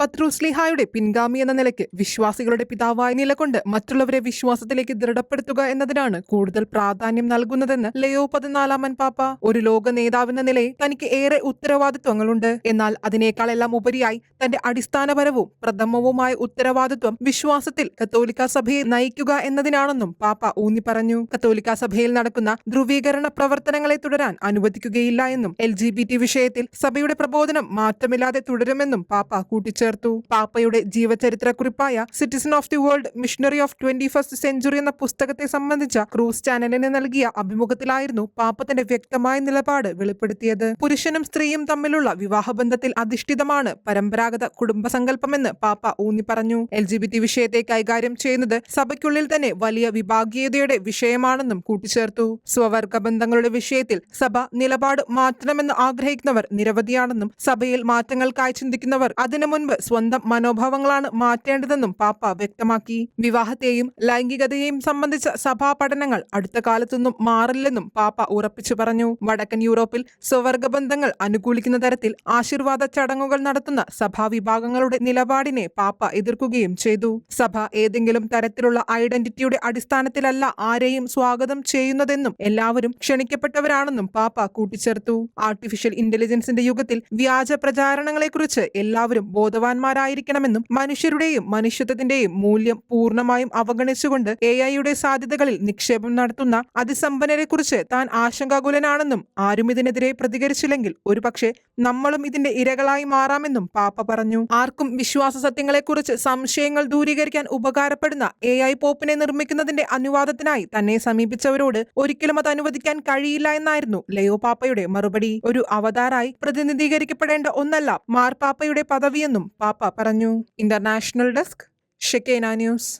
പത്രുസ്ലിഹായുടെ പിൻഗാമി എന്ന നിലയ്ക്ക് വിശ്വാസികളുടെ പിതാവായി നിലകൊണ്ട് മറ്റുള്ളവരെ വിശ്വാസത്തിലേക്ക് ദൃഢപ്പെടുത്തുക എന്നതിനാണ് കൂടുതൽ പ്രാധാന്യം നൽകുന്നതെന്ന് ലയോ പതിനാലാമൻ പാപ്പ. ഒരു ലോക നേതാവെന്ന നിലയിൽ തനിക്ക് ഏറെ ഉത്തരവാദിത്വങ്ങളുണ്ട്. എന്നാൽ അതിനേക്കാളെല്ലാം ഉപരിയായി തന്റെ അടിസ്ഥാനപരവും പ്രഥമവുമായ ഉത്തരവാദിത്വം വിശ്വാസത്തിൽ കത്തോലിക്ക സഭയെ നയിക്കുക എന്നതിനാണെന്നും പാപ്പ ഊന്നി പറഞ്ഞു. കത്തോലിക്ക സഭയിൽ നടക്കുന്ന ധ്രുവീകരണ പ്രവർത്തനങ്ങളെ തുടരാൻ അനുവദിക്കുകയില്ല എന്നും എൽ വിഷയത്തിൽ സഭയുടെ പ്രബോധനം മാറ്റമില്ലാതെ തുടരുമെന്നും പാപ്പ കൂട്ടിച്ചേർത്തു. പാപ്പയുടെ ജീവചരിത്രക്കുറിപ്പായ citizen of the world missionary of twenty first century എന്ന പുസ്തകത്തെ സംബന്ധിച്ച ക്രൂസ് ചാനലിന് നൽകിയ അഭിമുഖത്തിലായിരുന്നു പാപ്പ തന്റെ വ്യക്തമായ നിലപാട് വെളിപ്പെടുത്തിയത്. പുരുഷനും സ്ത്രീയും തമ്മിലുള്ള വിവാഹബന്ധത്തിൽ അധിഷ്ഠിതമാണ് പരമ്പരാഗത കുടുംബസങ്കല്പമെന്ന് പാപ്പ ഊന്നി പറഞ്ഞു. എൽ ജി ബി ടി വിഷയത്തെ കൈകാര്യം ചെയ്യുന്നത് സഭയ്ക്കുള്ളിൽ തന്നെ വലിയ വിഭാഗീയതയുടെ വിഷയമാണെന്നും കൂട്ടിച്ചേർത്തു. സ്വവർഗ ബന്ധങ്ങളുടെ വിഷയത്തിൽ സഭ നിലപാട് മാറ്റണമെന്ന് ആഗ്രഹിക്കുന്നവർ നിരവധിയാണെന്നും സഭയിൽ മാറ്റങ്ങൾക്കായി ചിന്തിക്കുന്നവർ അതിനു മുൻപ് സ്വന്തം മനോഭാവങ്ങളാണ് മാറ്റേണ്ടതെന്നും പാപ്പ വ്യക്തമാക്കി. വിവാഹത്തെയും ലൈംഗികതയെയും സംബന്ധിച്ച സഭാ പഠനങ്ങൾ അടുത്ത കാലത്തൊന്നും മാറില്ലെന്നും പാപ്പ ഉറപ്പിച്ചു പറഞ്ഞു. വടക്കൻ യൂറോപ്പിൽ സ്വവർഗ ബന്ധങ്ങൾ അനുകൂലിക്കുന്ന തരത്തിൽ ആശീർവാദ ചടങ്ങുകൾ നടത്തുന്ന സഭാവിഭാഗങ്ങളുടെ നിലപാടിനെ പാപ്പ എതിർക്കുകയും ചെയ്തു. സഭ ഏതെങ്കിലും തരത്തിലുള്ള ഐഡന്റിറ്റിയുടെ അടിസ്ഥാനത്തിലല്ല ആരെയും സ്വാഗതം ചെയ്യുന്നതെന്നും എല്ലാവരും ക്ഷണിക്കപ്പെട്ടവരാണെന്നും പാപ്പ കൂട്ടിച്ചേർത്തു. ആർട്ടിഫിഷ്യൽ ഇന്റലിജൻസിന്റെ യുഗത്തിൽ വ്യാജ പ്രചാരണങ്ങളെക്കുറിച്ച് എല്ലാവരും ബോധവാന്മാരായിരിക്കണമെന്നും മനുഷ്യരുടെയും മനുഷ്യത്വത്തിന്റെയും മൂല്യം പൂർണമായും അവഗണിച്ചുകൊണ്ട് എ ഐയുടെ സാധ്യതകളിൽ നിക്ഷേപം നടത്തുന്ന അതിസമ്പന്നരെക്കുറിച്ച് താൻ ആശങ്കാകുലനാണെന്നും ആരും ഇതിനെതിരെ പ്രതികരിച്ചില്ലെങ്കിൽ ഒരുപക്ഷെ നമ്മളും ഇതിന്റെ ഇരകളായി മാറാമെന്നും പാപ്പ പറഞ്ഞു. ആർക്കും വിശ്വാസ സത്യങ്ങളെക്കുറിച്ച് സംശയങ്ങൾ ദൂരീകരിക്കാൻ ഉപകാരപ്പെടുന്ന എ ഐ പോപ്പിനെ നിർമ്മിക്കുന്നതിന്റെ അനുവാദത്തിനായി തന്നെ സമീപിച്ചവരോട് ഒരിക്കലും അത് അനുവദിക്കാൻ കഴിയില്ല എന്നായിരുന്നു ലയോ പാപ്പയുടെ മറുപടി. ഒരു അവതാറായി പ്രതിനിധീകരിക്കപ്പെടേണ്ട ഒന്നല്ല മാർപ്പാപ്പയുടെ പദവിയെന്നും പാപ്പ പറഞ്ഞു. International desk Shekinah news.